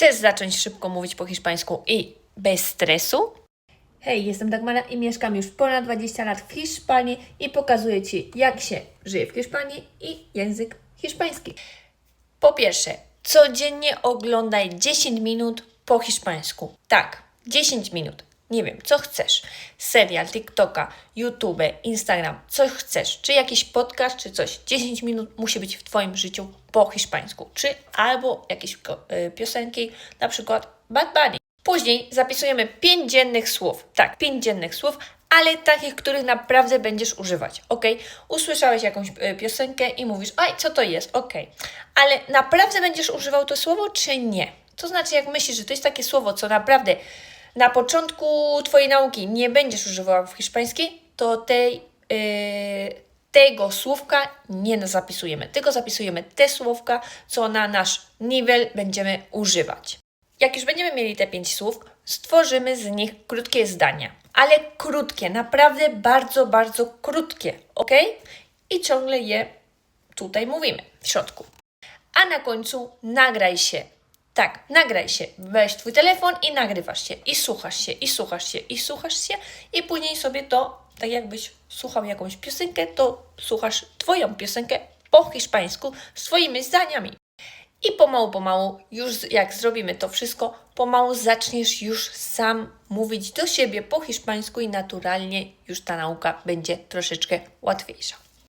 Chcesz zacząć szybko mówić po hiszpańsku i bez stresu? Hej, jestem Dagmara i mieszkam już ponad 20 lat w Hiszpanii i pokazuję Ci, jak się żyje w Hiszpanii i język hiszpański. Po pierwsze, codziennie oglądaj 10 minut po hiszpańsku. Tak, 10 minut. Nie wiem, co chcesz. Serial, TikToka, YouTube, Instagram, co chcesz. Czy jakiś podcast, czy coś. 10 minut musi być w Twoim życiu po hiszpańsku. Czy albo jakieś y, piosenki, na przykład Bad Bunny. Później zapisujemy 5 dziennych słów. Tak, 5 dziennych słów, ale takich, których naprawdę będziesz używać. Ok? Usłyszałeś jakąś y, piosenkę i mówisz, oj, co to jest? Ok. Ale naprawdę będziesz używał to słowo, czy nie? To znaczy, jak myślisz, że to jest takie słowo, co naprawdę na początku Twojej nauki nie będziesz używała w hiszpańskiej, to tej, yy, tego słówka nie zapisujemy. Tylko zapisujemy te słówka, co na nasz nivel będziemy używać. Jak już będziemy mieli te pięć słów, stworzymy z nich krótkie zdania. Ale krótkie, naprawdę bardzo, bardzo krótkie, ok? I ciągle je tutaj mówimy w środku. A na końcu nagraj się. Tak, nagraj się. Weź twój telefon i nagrywasz się. I słuchasz się, i słuchasz się, i słuchasz się. I później sobie to, tak jakbyś słuchał jakąś piosenkę, to słuchasz twoją piosenkę po hiszpańsku swoimi zdaniami. I pomału, pomału, już jak zrobimy to wszystko, pomału zaczniesz już sam mówić do siebie po hiszpańsku i naturalnie już ta nauka będzie troszeczkę łatwiejsza.